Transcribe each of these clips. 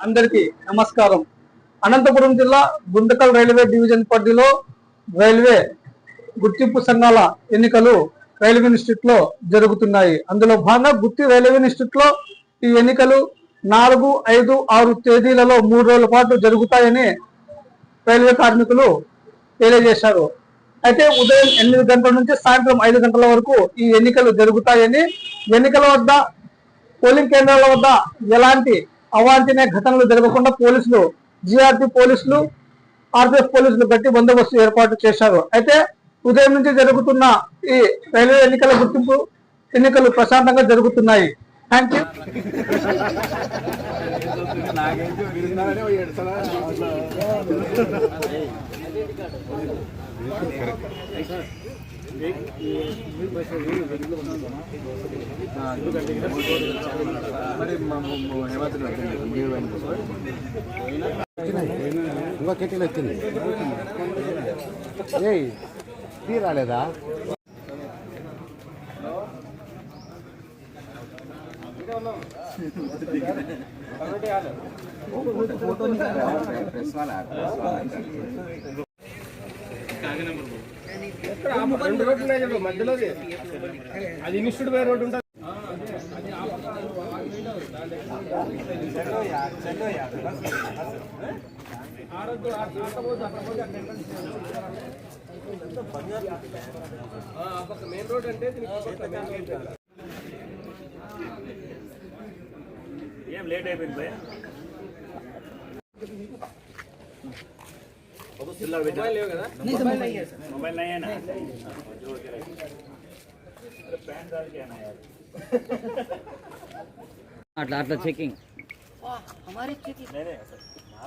అందరికీ నమస్కారం. అనంతపురం జిల్లా గుంతకల్ రైల్వే డివిజన్ పరిధిలో రైల్వే గుర్తింపు సంఘాల ఎన్నికలు రైల్వే ఇన్స్టిట్యూట్లో జరుగుతున్నాయి. అందులో భాగంగా గుత్తి రైల్వే ఇన్స్టిట్యూట్లో ఈ ఎన్నికలు నాలుగు ఐదు ఆరు తేదీలలో మూడు రోజుల పాటు జరుగుతాయని రైల్వే కార్మికులు తెలియజేశారు. అయితే ఉదయం ఎనిమిది గంటల నుంచి సాయంత్రం ఐదు గంటల వరకు ఈ ఎన్నికలు జరుగుతాయని ఎన్నికల వద్ద పోలింగ్ కేంద్రాల వద్ద ఎలాంటి అవాంఛనీయ ఘటనలు జరగకుండా పోలీసులు జిఆర్పి పోలీసులు ఆర్పిఎఫ్ పోలీసులు గట్టి బందోబస్తు ఏర్పాటు చేశారు. అయితే ఉదయం నుంచి జరుగుతున్న ఈ రైల్వే ఎన్నికల గుర్తింపు ఎన్నికలు ప్రశాంతంగా జరుగుతున్నాయి. థ్యాంక్ యూ ఇంకా కెటిల్ వచ్చింది ఏయ్ టీ రాలేదా రెండు రోడ్లు మధ్యలో అది ఇన్స్టిట్యూట్ పోయే రోడ్డు ఉంటుంది. మెయిన్ రోడ్ అంటే దీనికి పక్క మెయిన్ గేట్ కదా. ఏం లేట్ అయిపోయింది భయ మొబైల్ లేవు కదా मोबाइल नहीं है ना जोड़ के रखिए अरे पैन डाल के आना यार అట్లా అట్లా చెకింగ్ नहीं नहीं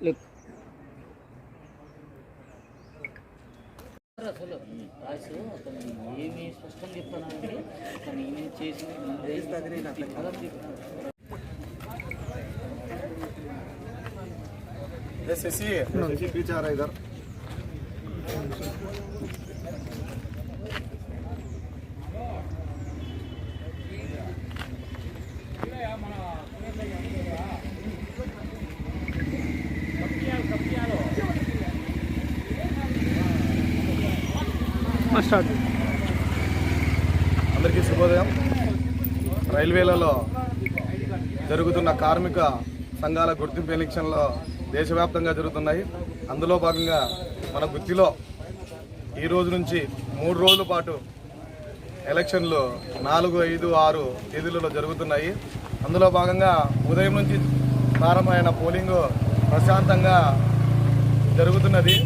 Look. అసలు రాసు అతను ఏమి స్పష్టం చెప్పాను అంటే తను ఏమేమి చేసి చెప్తాను పీచారా ఇద్దరు స్టార్ట్. అందరికీ శుభోదయం. రైల్వేలలో జరుగుతున్న కార్మిక సంఘాల గుర్తింపు ఎలక్షన్లు దేశవ్యాప్తంగా జరుగుతున్నాయి. అందులో భాగంగా మన గుత్తిలో ఈ రోజు నుంచి మూడు రోజుల పాటు ఎలక్షన్లు నాలుగు ఐదు ఆరు తేదీలలో జరుగుతున్నాయి. అందులో భాగంగా ఉదయం నుంచి ప్రారంభమైన పోలింగ్ ప్రశాంతంగా జరుగుతున్నది.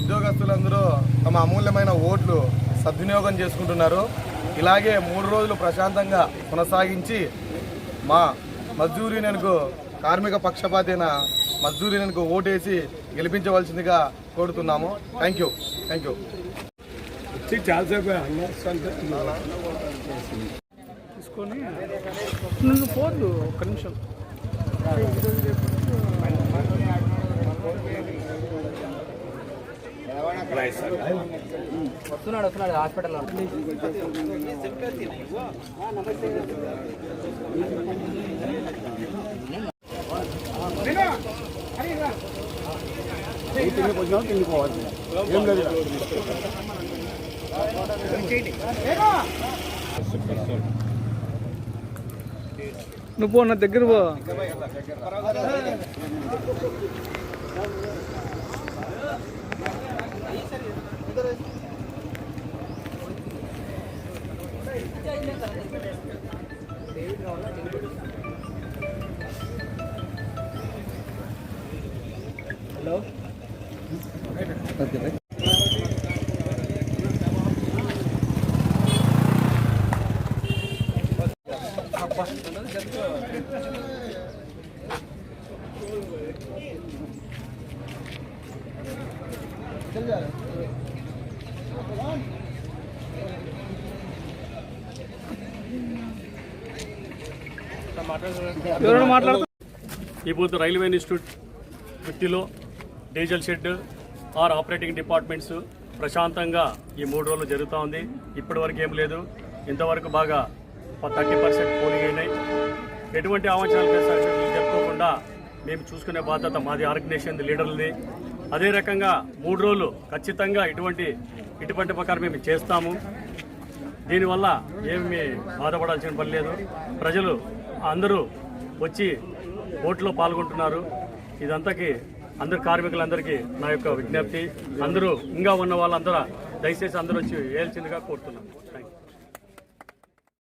ఉద్యోగస్తులందరూ తమ అమూల్యమైన ఓట్లు సద్వినియోగం చేసుకుంటున్నారు. ఇలాగే మూడు రోజులు ప్రశాంతంగా కొనసాగించి మా మజ్దూర్ యూనియన్కు కార్మిక పక్షపాతైన మజ్దూర్ యూనియన్కు ఓటేసి గెలిపించవలసిందిగా కోరుతున్నాము. థ్యాంక్ యూ థ్యాంక్ యూ తీసుకొని నువ్వు పోద్దు ఒక్క నిమిషం. వస్తున్నాడు వస్తున్నాడు హాస్పిటల్లో. నువ్వు పో నా దగ్గర పో. హలో. ఈ పొద్దు రైల్వే ఇన్స్టిట్యూట్ వృత్తిలో diesel shed R operating departments ప్రశాంతంగా ఈ మూడు రోజులు జరుగుతూ ఉంది. ఇప్పటి వరకు ఏం లేదు. ఇంతవరకు బాగా థర్టీ పర్సెంట్ పోలింగ్ అయినాయి. ఎటువంటి అవాంఛనాలు జరుపుకోకుండా మేము చూసుకునే బాధ్యత మాది ఆర్గనైజేషన్ లీడర్లది. అదే రకంగా మూడు రోజులు ఖచ్చితంగా ఇటువంటి ఇటువంటి ప్రకారం మేము చేస్తాము. దీనివల్ల ఏమి బాధపడాల్సిన పని లేదు. ప్రజలు అందరూ వచ్చి ఓట్లో పాల్గొంటున్నారు. ఇదంతాకి అందరు కార్మికులందరికీ నా యొక్క విజ్ఞప్తి. అందరూ ఇంకా ఉన్న వాళ్ళందరూ దయచేసి అందరూ వచ్చి ఏల్చిందిగా కోరుతున్నాను